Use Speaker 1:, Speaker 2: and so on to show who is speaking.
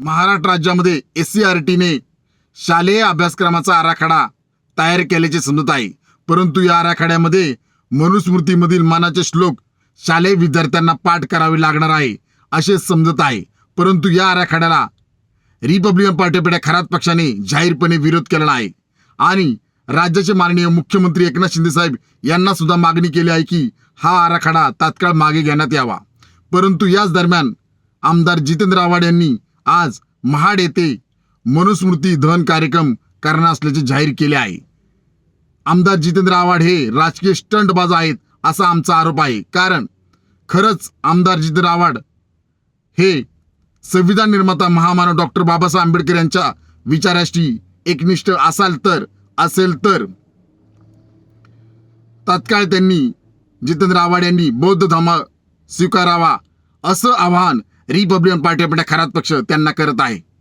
Speaker 1: महाराष्ट्र राज्यामध्ये S C R टीने शालेय अभ्यासक्रमाचा आराखडा तयार केल्याचे समजत आहे. परंतु या आराखड्यामध्ये मनुस्मृतीमधील मानाचे श्लोक शालेय विद्यार्थ्यांना पाठ करावे लागणार आहे असे समजत आहे. परंतु या आराखड्याला रिपब्लिकन पार्टीपेक्षा खरात पक्षाने जाहीरपणे विरोध केलेला आहे. आणि राज्याचे माननीय मुख्यमंत्री एकनाथ शिंदे साहेब यांना सुद्धा मागणी केली आहे की हा आराखडा तात्काळ मागे घेण्यात यावा. परंतु याच दरम्यान आमदार जितेंद्र आव्हाड यांनी आज महाड येथे मनुस्मृती दहन कार्यक्रम करणार असल्याचे जाहीर केले आहे. आमदार जितेंद्र आव्हाड हे राजकीय स्टंटबाज आहेत असा आमचा आरोप आहे. कारण खरंच आमदार जितेंद्र आव्हाड हे संविधान निर्माता महामानव डॉक्टर बाबासाहेब आंबेडकर यांच्या विचाराशी एकनिष्ठ असाल तर असेल तर. तात्काळ त्यांनी जितेंद्र आव्हाड यांनी बौद्ध धर्म स्वीकारावा असं आवाहन रिपब्लिकन पार्टी आपल्या खरात पक्ष त्यांना करत आहे.